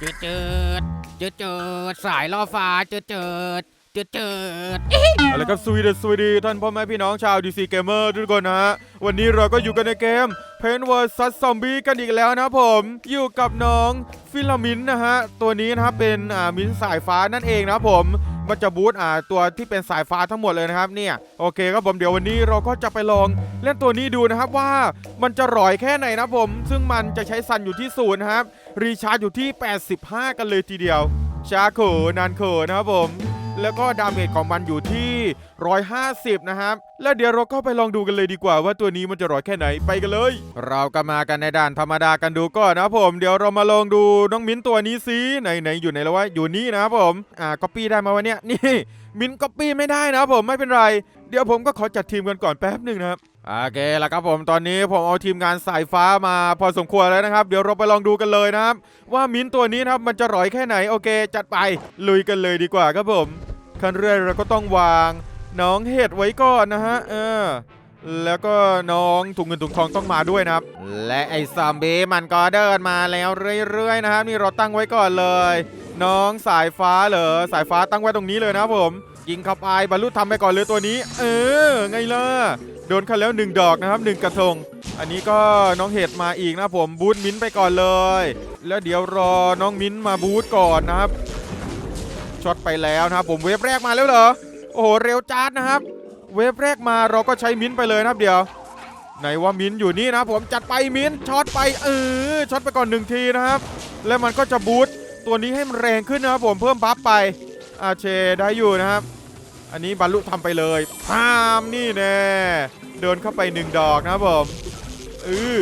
จืดจืดจืดจืดสายล่อฟ้าจืดจืดจืดจืดเอะไรครับสวีเดสวีดีท่านพ่อแม่พี่น้องชาวดีซีเกมเมอร์ทุกคนนะฮะวันนี้เราก็อยู่กันในเกมเพนเวอร์ซัสซอมบี้กันอีกแล้วนะผมอยู่กับน้องฟิลามินนะฮะตัวนี้นะครับเป็นอ่ามินสายฟ้านั่นเองนะผม มันจะบูตอ่าตัวที่เป็นสายฟ้าทั้งหมดเลยนะครับเนี่ยโอเคครับผมเดี๋ยววันนี้เราก็จะไปลองเล่นตัวนี้ดูนะครับว่ามันจะร่อยแค่ไหนนะผม ซึ่งมันจะใช้ซันอยู่ที่ศูนย์ครับรีชาร์จอยู่ที่ 85 กันเลยทีเดียวชาโขนานโขนะครับผมแล้วก็ดาเมจของมันอยู่ที่ 150 นะครับ แล้วเดี๋ยวเราก็ไปลองดูกันเลยดีกว่าว่าตัวนี้มันจะร้อยแค่ไหนไปกันเลย เราก็มากันในด่านธรรมดากันดูก่อนนะผม เดี๋ยวเรามาลองดูน้องมิ้นตัวนี้สิไหนไหนอยู่ไหนแล้ววะอยู่นี่นะผมอ่าก๊อปปี้ได้มาวะเนี่ยนี่มิ้นก๊อปปี้ไม่ได้นะผมไม่เป็นไร เดี๋ยวผมก็ขอจัดทีมกันก่อนแป๊บหนึ่งนะครับโอเคแล้วครับผมตอนนี้ผมเอาทีมงานสายฟ้ามาพอสมควรแล้วนะครับ เดี๋ยวเราไปลองดูกันเลยนะครับ ว่ามิ้นตัวนี้นะครับมันจะร่อยแค่ไหนโอเค จัดไปลุยกันเลยดีกว่าครับผม ขั้นแรกเราก็ต้องวางน้องเห็ดไว้ก่อนนะฮะเออแล้วก็น้องถุงเงินถุงทองต้องมาด้วยนะครับ และไอ้ซอมบี้มันก็เดินมาแล้วเรื่อยๆนะครับนี่เราตั้งไว้ก่อนเลย น้องสายฟ้าเหรอสายฟ้าตั้งไว้ตรงนี้เลยนะผม ยิงข้าไปบรรลุทำไปก่อนเลยตัวนี้ เออไงล่ะโดนเขาแล้วหนึ่งดอกนะครับหนึ่งกระทง อันนี้ก็น้องเห็ดมาอีกนะผมบูทมิ้นท์ไปก่อนเลย แล้วเดี๋ยวรอน้องมิ้นท์มาบูทก่อนนะครับ ช็อตไปแล้วนะครับผมเวฟแรกมาแล้วเหรอโอ้โหเร็วจัดนะครับ เวฟแรกมาเราก็ใช้มิ้นท์ไปเลยนะครับเดี๋ยวไหนว่ามิ้นท์อยู่นี่นะผมจัดไปมิ้นท์ช็อตไปเออช็อตไปก่อนหนึ่งทีนะครับ แล้วมันก็จะบูทตัวนี้ให้มันแรงขึ้นนะครับผมเพิ่มบัฟไปอาเชได้อยู่นะครับ อันนี้บรรลุทำไปเลยพามนี่แน่เดินเข้าไปหนึ่งดอกนะครับผมเออ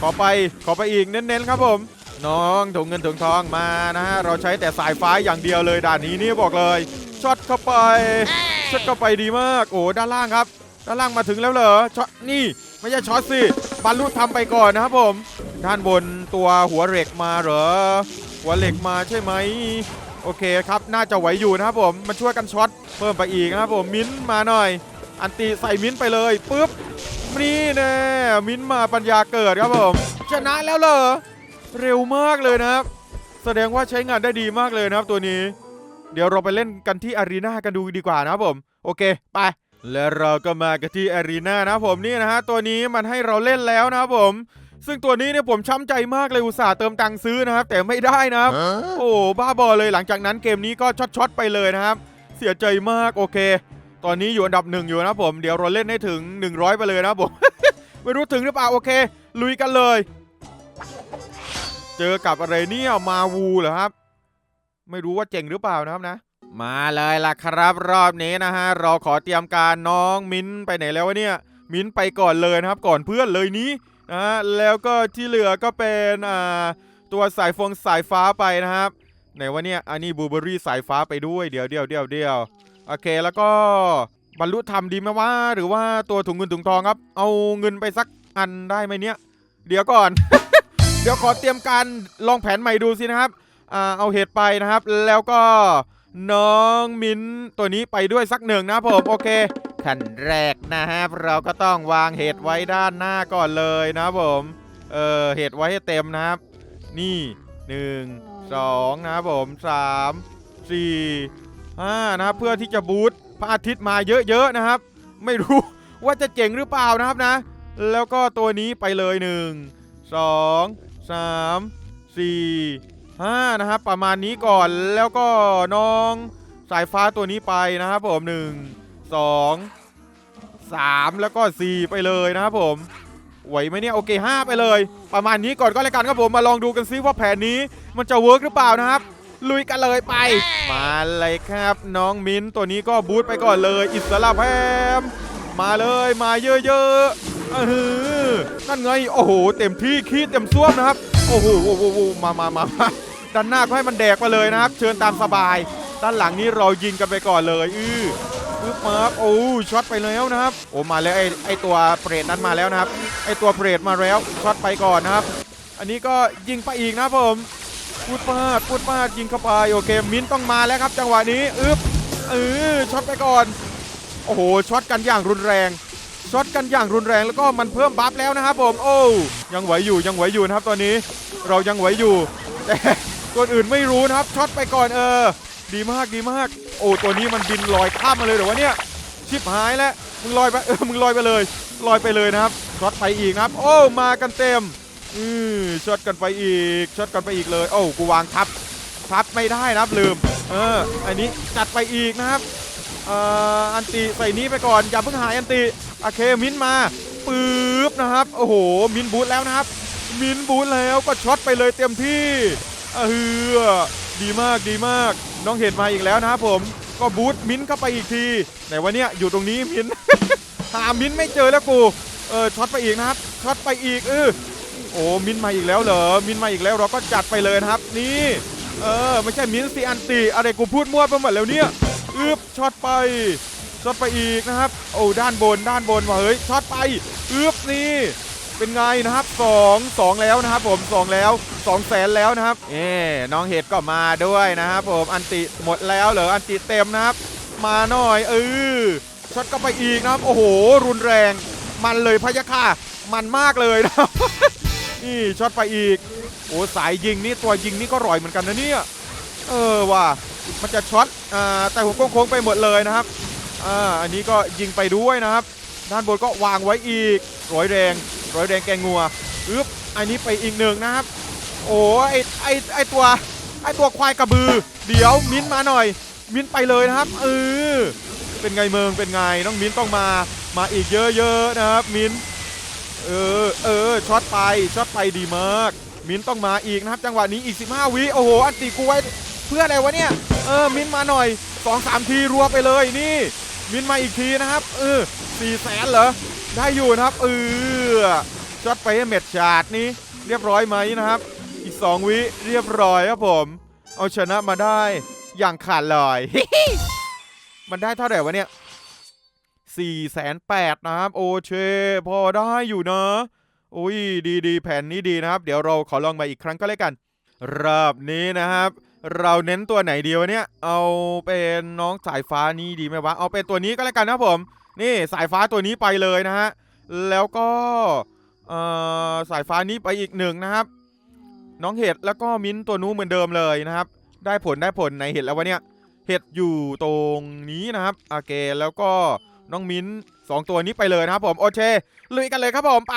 ขอไปขอไปอีกเน้นๆครับผม น้องถุงเงินถุงทองมานะฮะเราใช้แต่สายฟ้าอย่างเดียวเลยด่านนี้นี่บอกเลยช็อตเข้าไปช็อตเข้าไปดีมากโอ้ด้านล่างครับ ด้านล่างมาถึงแล้วเหรอช็อตนี่ไม่ใช่ช็อตสิบรรลุทำไปก่อนนะครับผม ด้านบนตัวหัวเหล็กมาเหรอ หัวเหล็กมาใช่ไหมโอเคครับน่าจะไหวอยู่นะครับผมมันช่วยกันช็อตเพิ่มไปอีกนะครับผมมิ้นท์มาหน่อย อันตีใส่มิ้นท์ไปเลยปุ๊บนี่แน่มิ้นท์มาปัญญาเกิดครับผมชนะแล้วเหรอ เร็วมากเลยนะครับ แสดงว่าใช้งานได้ดีมากเลยนะครับตัวนี้ เดี๋ยวเราไปเล่นกันที่อารีนากันดูดีกว่านะครับผม โอเค ไป และเราก็มากันที่อารีนานะครับผมนี่นะฮะตัวนี้มันให้เราเล่นแล้วนะครับผมซึ่งตัวนี้เนี่ยผมช้ำใจมากเลยอุตส่าห์เติมตังค์ซื้อนะครับ แต่ไม่ได้นะครับ โอ้บ้าบอเลยหลังจากนั้นเกมนี้ก็ช็อตๆไปเลยนะครับ เสียใจมากโอเค ตอนนี้อยู่อันดับหนึ่งอยู่นะครับผมเดี๋ยวเราเล่นให้ถึง 100 ไปเลยนะครับผม ไม่รู้ถึงหรือเปล่าโอเค ลุยกันเลย เจอกับอะไรเนี่ยมาวูเหรอครับ ไม่รู้ว่าเจ๋งหรือเปล่านะครับนะ มาเลยล่ะครับรอบนี้นะฮะเราขอเตรียมการน้องมิ้นไปไหนแล้ววะเนี่ย มิ้นไปก่อนเลยนะครับ ก่อนเพื่อนเลยนี้นะฮะแล้วก็ที่เหลือก็เป็นอ่าตัวสายฟงสายฟ้าไปนะครับไหนวะเนี่ยอันนี้บูเบอรี่สายฟ้าไปด้วยเดี๋ยวเดี๋ยวเดี๋ยวเดี๋ยวโอเคแล้วก็บรรลุธรรมดีไหมว่าหรือว่าตัวถุงเงินถุงทองครับ เอาเงินไปสักอันได้ไหมเนี่ย เดี๋ยวก่อน เดี๋ยวขอเตรียมการลองแผนใหม่ดูสินะครับอ่าเอาเห็ดไปนะครับ แล้วก็น้องมิ้นตัวนี้ไปด้วยสักหนึ่งนะผมโอเคขั้นแรกนะครับ เราก็ต้องวางเห็ดไว้ด้านหน้าก่อนเลยนะผมเออเห็ดไว้ให้เต็มนะครับ นี่หนึ่งสองนะครับผมสามสี่ห้านะครับเพื่อที่จะบูตพระอาทิตย์มาเยอะๆนะครับ ไม่รู้ว่าจะเจ๋งหรือเปล่านะครับนะ แล้วก็ตัวนี้ไปเลยหนึ่งสอง สามสี่ห้านะครับประมาณนี้ก่อนแล้วก็น้องสายฟ้าตัวนี้ไปนะครับผมหนึ่งสองสามแล้วก็สี่ไปเลยนะครับผมไหวไหมเนี่ยโอเค 5 ไปเลย ประมาณนี้ก่อนก็แล้วกันครับผมมาลองดูกันซิว่าแผนนี้มันจะเวิร์กหรือเปล่านะครับ ลุยกันเลยไป มาเลยครับ น้องมิ้นตัวนี้ก็บูทไปก่อนเลย อิสระแพมมาเลยมาเยอะๆ เออนั่นไง โอ้โห เต็มที่ขี้เต็มซ่วมนะครับ โอ้โหโอ้โหมามามามาด้านหน้าก็ให้มันแดกไปเลยนะครับ เชิญตามสบาย ด้านหลังนี้เรายิงกันไปก่อนเลย อื้อปึ๊บมาบโอ้ช็อตไปแล้วนะครับ โอ้มาแล้วไอไอตัวเปรตนั้นมาแล้วนะครับ ไอตัวเปรตมาแล้วช็อตไปก่อนนะครับ อันนี้ก็ยิงไปอีกนะผมพูดปาดพูดปาดยิงเข้าไปโอเคมิ้นต้องมาแล้วครับ จังหวะนี้อึบเออช็อตไปก่อน โอ้โหช็อตกันอย่างรุนแรง ช็อตกันอย่างรุนแรงแล้วก็มันเพิ่มบัฟแล้วนะครับผมโอ้ยังไหวอยู่ยังไหวอยู่นะครับตอนนี้เรายังไหวอยู่ แต่ตัวอื่นไม่รู้นะครับช็อตไปก่อนเออ ดีมากดีมาก โอ้ตัวนี้มันบินลอยข้ามมาเลยหรือวะเนี่ยชิบหายแล้วมึงลอยไปเออมึงลอยไปเลย ลอยไปเลยนะครับช็อตไปอีกนะครับ โอ้มากันเต็มอือช็อตกันไปอีกช็อตกันไปอีกเลย โอ้กูวางทับทับไม่ได้นะครับลืม เอออันนี้จัดไปอีกนะครับเอ่ออันติใส่นี้ไปก่อนอย่าเพิ่งหายอันติ โอเคมินมาปึ๊บนะครับ โอ้โห มินบูทแล้วนะครับ มินบูทแล้วก็ช็อตไปเลยเต็มที่เออดีมากดีมาก น้องเห็นมาอีกแล้วนะครับผมก็บูทมินเข้าไปอีกทีไหนวะเนี่ยอยู่ตรงนี้มินหามินไม่เจอแล้วกูเออช็อตไปอีกนะครับช็อตไปอีกเออโอ้มินมาอีกแล้วเหรอมินมาอีกแล้วเราก็จัดไปเลยนะครับ นี่เออไม่ใช่มินซีอันติอะไรกูพูดมั่วไปหมดแล้วเนี่ยอึบช็อตไป ช็อตไปอีกนะครับ โอ้ด้านบนด้านบนว่ะเฮ้ยช็อตไปอึบนี่เป็นไงนะครับ2 2แล้วนะครับผม 2 แล้ว2แสนแล้วนะครับ เอ๊น้องเห็ดก็มาด้วยนะครับผมอันติหมดแล้วเหรออันติเต็มนะครับ มาหน่อยเออช็อตก็ไปอีกนะครับโอ้โห รุนแรง มันเลยพะยะค่ะมันมากเลยนะนี่ช็อตไปอีก โอ้สายยิงนี่ตัวยิงนี่ก็ร่อยเหมือนกันนะเนี่ยเออว่ะมันจะช็อตอ่าแต่หัวโค้งไปหมดเลยนะครับ อ่าอันนี้ก็ยิงไปด้วยนะครับ ด้านบนก็วางไว้อีกร้อยแดงร้อยแดงแกงงัวอึ๊บอันนี้ไปอีกหนึ่งนะครับ โอ้ไอไอไอตัวไอตัวควายกระบือ เดี๋ยวมิ้นมาหน่อย มิ้นไปเลยนะครับเออเป็นไงเมืองเป็นไงน้องมิ้นต้องมามาอีกเยอะๆนะครับ มิ้นเออเออช็อตไปช็อตไปดีมาก มิ้นต้องมาอีกนะครับ จังหวะนี้อีก 15 วิโอ้โหอันตีกูไว้เพื่ออะไรวะเนี่ยเออมิ้นมาหน่อย2 3ทีรัวไปเลยนี่ มินมาอีกทีนะครับเออสี่แสนเหรอได้อยู่นะครับเออช็อตไปเม็ดฉาดนี้เรียบร้อยไหมนะครับ อีก 2 วิเรียบร้อยครับผม เอาชนะมาได้อย่างขาดลอย มันได้เท่าไหร่วะเนี่ย4ี่แสนแปดนะครับโอเชพอได้อยู่นะโอ้ยดีดีแผนนี้ดีนะครับ เดี๋ยวเราขอลองมาอีกครั้งก็แล้วกันรอบนี้นะครับ เราเน้นตัวไหนดีวะเนี่ย เอาเป็นน้องสายฟ้านี้ดีไหมวะ เอาเป็นตัวนี้ก็แล้วกันนะผม นี่สายฟ้าตัวนี้ไปเลยนะฮะ แล้วก็เอ่อสายฟ้านี้ไปอีกหนึ่งนะครับ น้องเห็ดแล้วก็มิ้นตัวนู้เหมือนเดิมเลยนะครับ ได้ผลได้ผลไหนเห็ดแล้ววะเนี่ย เห็ดอยู่ตรงนี้นะครับโอเคแล้วก็น้องมิ้นสองตัวนี้ไปเลยนะครับผมโอเคลุยกันเลยครับผมไป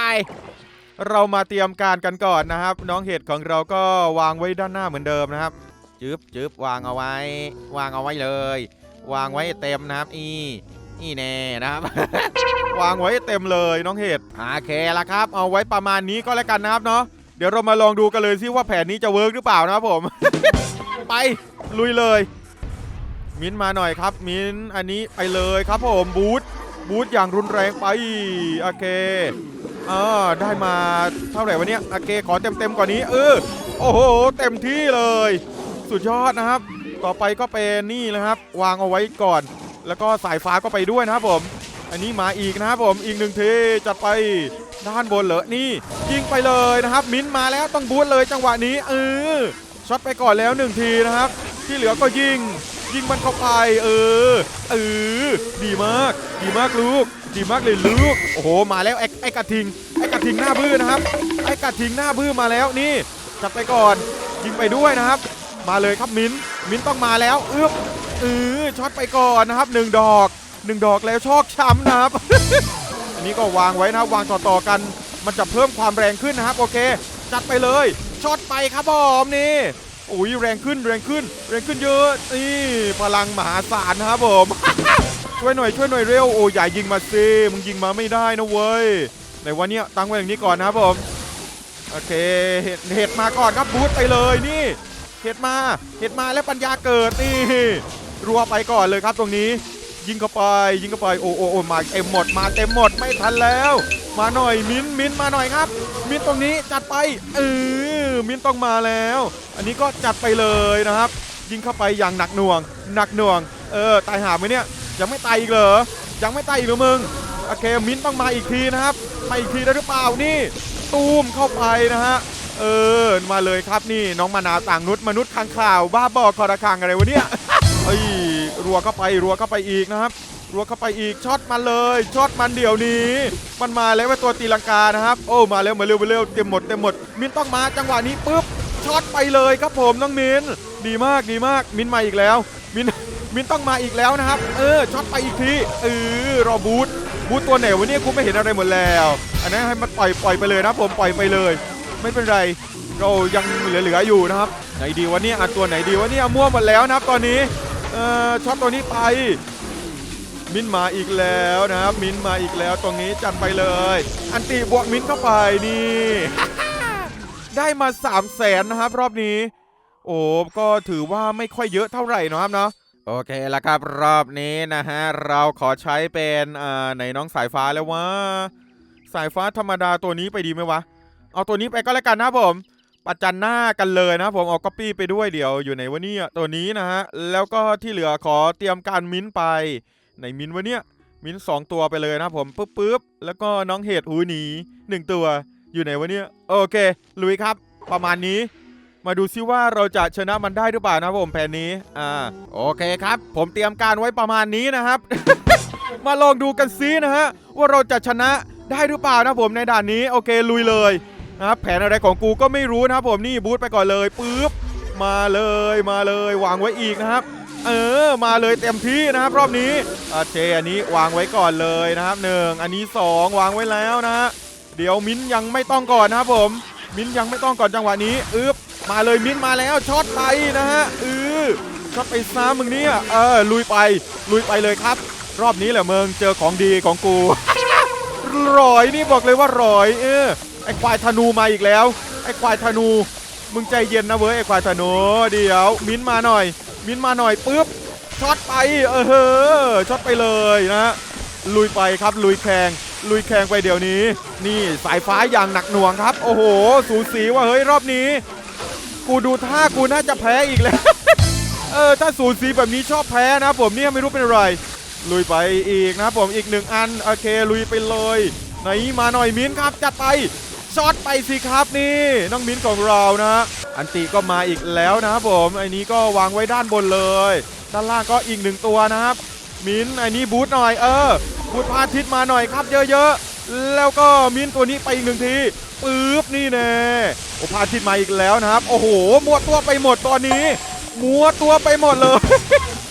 เรามาเตรียมการกันก่อนนะครับ น้องเห็ดของเราก็วางไว้ด้านหน้าเหมือนเดิมนะครับ จึ๊บจึ๊บวางเอาไว้ วางเอาไว้เลย วางไว้เต็มนะครับอีนี่แน่นะครับ วางไว้เต็มเลยน้องเห็ดโอเคละครับ เอาไว้ประมาณนี้ก็แล้วกันนะครับเนาะเดี๋ยวเรามาลองดูกันเลยซิว่าแผนนี้จะเวิร์กหรือเปล่านะครับผม ไปลุยเลย มิ้นท์มาหน่อยครับ มิ้นท์อันนี้ไปเลยครับผมบูทบูทอย่างรุนแรงไปโอเคอ่าได้มาเท่าไหร่วะเนี่ยโอเคขอเต็มเต็มๆกว่านี้ เออโอ้โห เต็มที่เลย สุดยอดนะครับ ต่อไปก็เป็นนี่นะครับ วางเอาไว้ก่อน แล้วก็สายฟ้าก็ไปด้วยนะครับผม อันนี้มาอีกนะครับผมอีกหนึ่งทีจัดไปด้านบนเหรอนี่ยิงไปเลยนะครับ มิ้นท์มาแล้วต้องบูทเลยจังหวะนี้เออช็อตไปก่อนแล้วหนึ่งทีนะครับ ที่เหลือก็ยิงยิงมันเข้าไปเออเออดีมาก ดีมากลูก ดีมากเลยลูกโอ้โหมาแล้วไอ้ไอกระทิงไอ้กระทิงหน้าบื้อนะครับ ไอ้กระทิงหน้าบื้อมาแล้วนี่จัดไปก่อนยิงไปด้วยนะครับ มาเลยครับมิ้นมิ้นต้องมาแล้วเอื้อเออช็อตไปก่อนนะครับหนึ่งดอกหนึ่งดอกแล้วชอกช้ำนะครับ อันนี้ก็วางไว้นะครับวางต่อๆกัน มันจะเพิ่มความแรงขึ้นนะครับโอเค จัดไปเลยช็อตไปครับผมนี่อุ้ยแรงขึ้นแรงขึ้น แรงขึ้นเยอะนี่พลังมหาศาลนะครับผมช่วยหน่อยช่วยหน่อยเร็วโอ้ยอย่ายิงมาสิมึงยิงมาไม่ได้นะเว้ยไหนวันนี้ตั้งไว้อย่างนี้ก่อนนะครับผมโอเคเห็ดเห็ดมาก่อนครับบูทไปเลยนี่ เห็ดมาเห็ดมาแล้วปัญญาเกิดนี่รัวไปก่อนเลยครับตรงนี้ ยิงเข้าไปยิงเข้าไปโอ้โอ้โอ้มาเต็มหมดมาเต็มหมดไม่ทันแล้ว มาหน่อยมิ้นมิ้นมาหน่อยครับ มิ้นตรงนี้จัดไปเออมิ้นต้องมาแล้ว อันนี้ก็จัดไปเลยนะครับ ยิงเข้าไปอย่างหนักหน่วง หนักหน่วงเออตายหาไหมเนี่ยยังไม่ตายอีกเหรอยังไม่ตายอีกเหรอมึงโอเคมิ้นต้องมาอีกทีนะครับมาอีกทีได้หรือเปล่านี่ ตูมเข้าไปนะฮะ เออ มาเลยครับนี่น้องมานาวต่างนุษย์มนุษย์ข้างข่าวบ้าบอคอระคังอะไรวะเนี่ยเอ้รัวเข้าไปรัวเข้าไปอีกนะครับ รัวเข้าไปอีกช็อตมันเลยช็อตมันเดี๋ยวนี้ มันมาแล้วว่าตัวตีลังกานะครับ โอ้มาเร็วมาเร็วมาเร็วเต็มหมดเต็มหมด มินต้องมาจังหวะนี้ปุ๊บช็อตไปเลยครับผมน้องมินดีมากดีมากมินมาอีกแล้ว มินมินต้องมาอีกแล้วนะครับ เออช็อตไปอีกทีเออรอบูทบูทตัวไหนวะเนี่ยกูไม่เห็นอะไรหมดแล้ว อันนั้นให้มันปล่อยปล่อยไปเลยนะผมปล่อยไปเลย ไม่เป็นไรเรายังเหลือๆอยู่นะครับไหนดีวะเนี่ยอะตัวไหนดีวะเนี่ยมั่วหมดแล้วนะครับตอนนี้เออช็อตตัวนี้ไป มินมาอีกแล้วนะครับ มินมาอีกแล้วตรงนี้จัดไปเลย อันติบวกมินเข้าไปนี่ ได้มา3 0 0แสนนะครับ รอบนี้ โอ้ก็ถือว่าไม่ค่อยเยอะเท่าไหร่นะครับเนาะโอเคแล้วครับรอบนี้นะฮะเราขอใช้เป็นอ่าไหนน้องสายฟ้าแล้ววะสายฟ้าธรรมดาตัวนี้ไปดีไหมวะ เอาตัวนี้ไปก็แล้วกันนะผมประจันหน้ากันเลยนะผมเอาก๊อปปี้ไปด้วยเดี๋ยวอยู่ไหนวะเนี่ยตัวนี้นะฮะแล้วก็ที่เหลือขอเตรียมการมิ้นท์ไปไหนมิ้นวะเนี่ยมิ้นสองตัวไปเลยนะผมปึ๊บปึ๊บแล้วก็น้องเห็ดหูหนีหนึ่งตัวอยู่ไหนวะเนี่ยโอเคลุยครับประมาณนี้ มาดูซิว่าเราจะชนะมันได้หรือเปล่านะผมแผนนี้อ่าโอเคครับ ผมเตรียมการไว้ประมาณนี้นะครับ มาลองดูกันซินะฮะว่าเราจะชนะได้หรือเปล่านะผมในด่านนี้โอเคลุยเลย นะครับแผนอะไรของกูก็ไม่รู้นะครับผมนี่บูทไปก่อนเลยปึ๊บมาเลยมาเลยวางไว้อีกนะครับ เออมาเลยเต็มที่นะครับรอบนี้โอเคอันนี้วางไว้ก่อนเลยนะครับหนึ่งอันนี้สองวางไว้แล้วนะฮะเดี๋ยวมิ้นยังไม่ต้องก่อนนะครับผม มิ้นยังไม่ต้องก่อนจังหวะนี้อึบมาเลยมิ้นมาแล้วช็อตไปนะฮะเออช็อตไปซ้ำมึงเนี่ยเออลุยไปลุยไปเลยครับ รอบนี้แหละเมึงเจอของดีของกูร้อยนี่บอกเลยว่าร้อยเออ ไอ้ควายธนูมาอีกแล้ว ไอ้ควายธนู มึงใจเย็นนะเว้ยไอ้ควายธนูเดี๋ยว มิ้นมาหน่อย มิ้นมาหน่อยปุ๊บช็อตไปเออเฮ้อช็อตไปเลยนะฮะลุยไปครับลุยแข่งลุยแข่งไปเดี๋ยวนี้ นี่สายฟ้าอย่างหนักหน่วงครับ โอ้โห สูสีว่าเฮ้ยรอบนี้ กูดูท่ากูน่าจะแพ้อีกแล้วเออถ้าสูสีแบบนี้ชอบแพ้นะ ผมเนี่ยไม่รู้เป็นอะไร ลุยไปอีกนะผมอีกหนึ่งอันโอเคลุยไปเลยไหนมาหน่อยมิ้นครับจัดไป ช็อตไปสิครับนี่น้องมิ้นของเรานะ อันติก็มาอีกแล้วนะครับผมไอ้นี้ก็วางไว้ด้านบนเลย ด้านล่างก็อีกหนึ่งตัวนะครับ มิ้นไอ้นี้บูทหน่อยเออบูทพาทิตมาหน่อยครับเยอะๆ แล้วก็มิ้นตัวนี้ไปอีกหนึ่งทีปึ๊บนี่แน่โอ้พาทิตมาอีกแล้วนะครับ โอ้โหมัวตัวไปหมดตอนนี้มัวตัวไปหมดเลย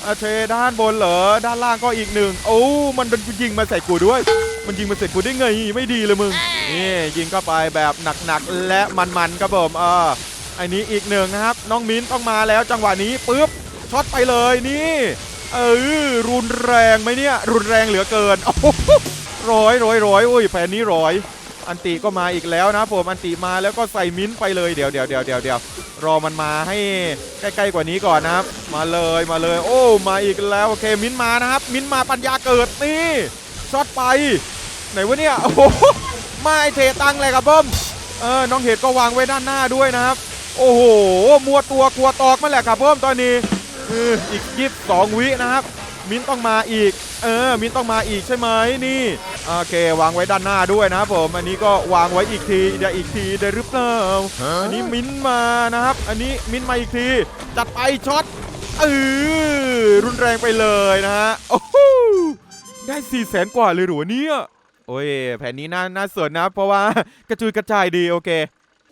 อาเทด้านบนเหรอด้านล่างก็อีกหนึ่งโอ้มันเป็นยิงมาใส่กูด้วย มันยิงมาใส่กูได้ไงไม่ดีเลยมึงนี่ยิงเข้าไปแบบหนักๆและมันๆครับผมเอออันนี้อีกหนึ่งนะครับ น้องมิ้นต้องมาแล้วจังหวะนี้ปุ๊บช็อตไปเลยนี่ เออรุนแรงไหมเนี่ย รุนแรงเหลือเกินโอ้โหร้อยร้อยร้อยอุ้ยแผนนี้ร้อยอันติก็มาอีกแล้วนะผมอันติมาแล้วก็ใส่มิ้นท์ไปเลยเดี๋ยวเดี๋ยวเดี๋ยวเดี๋ยวเดี๋ยวรอมันมาให้ใกล้ๆกว่านี้ก่อนนะครับ มาเลยมาเลย โอ้มาอีกแล้วโอเคมิ้นท์มานะครับ มิ้นท์มาปัญญาเกิดนี่ ช็อตไปไหนวะเนี่ยโอ้โหมาไอเทตังเลยครับเบิ้มเออน้องเห็ดก็วางไว้ด้านหน้าด้วยนะครับ โอ้โหมัวตัวกลัวตอกมาแหละครับเบิ้มตอนนี้เอออีกยี่สิบสองวินะครับมิ้นท์ต้องมาอีก เออ มิ้นท์ต้องมาอีกใช่ไหมนี่โอเควางไว้ด้านหน้าด้วยนะครับผม อันนี้ก็วางไว้อีกทีเดี๋ยวอีกทีได้หรือเปล่าอันนี้มิ้นท์มานะครับ อันนี้มิ้นท์มาอีกที จัดไปช็อตเออรุนแรงไปเลยนะฮะโอ้โห ได้สี่แสนกว่าเลยหรอวะเนี่ยโอ้ยแผนนี้น่าน่าสนนะ เพราะว่ากระจุยกระจายดีโอเค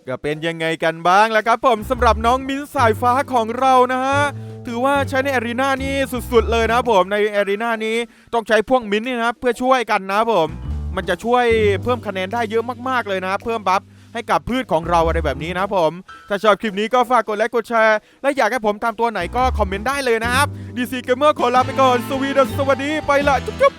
ก็เป็นยังไงกันบ้างแล้วครับผมสำหรับน้องมิ้นสายฟ้าของเรานะฮะถือว่าใช้ในอารีนานี่สุดๆเลยนะผมในอารีนานี้ต้องใช้พวกมิ้นนี่นะเพื่อช่วยกันนะผม มันจะช่วยเพิ่มคะแนนได้เยอะมากๆเลยนะ เพิ่มบัฟ ให้กับพืชของเราอะไรแบบนี้นะผม ถ้าชอบคลิปนี้ก็ฝากกดไลค์กดแชร์ และอยากให้ผมทำตัวไหนก็คอมเมนต์ได้เลยนะครับดีซีเกมเมอร์ขอลาไปก่อนสวีดัสสวัสดีไปละจุ๊บ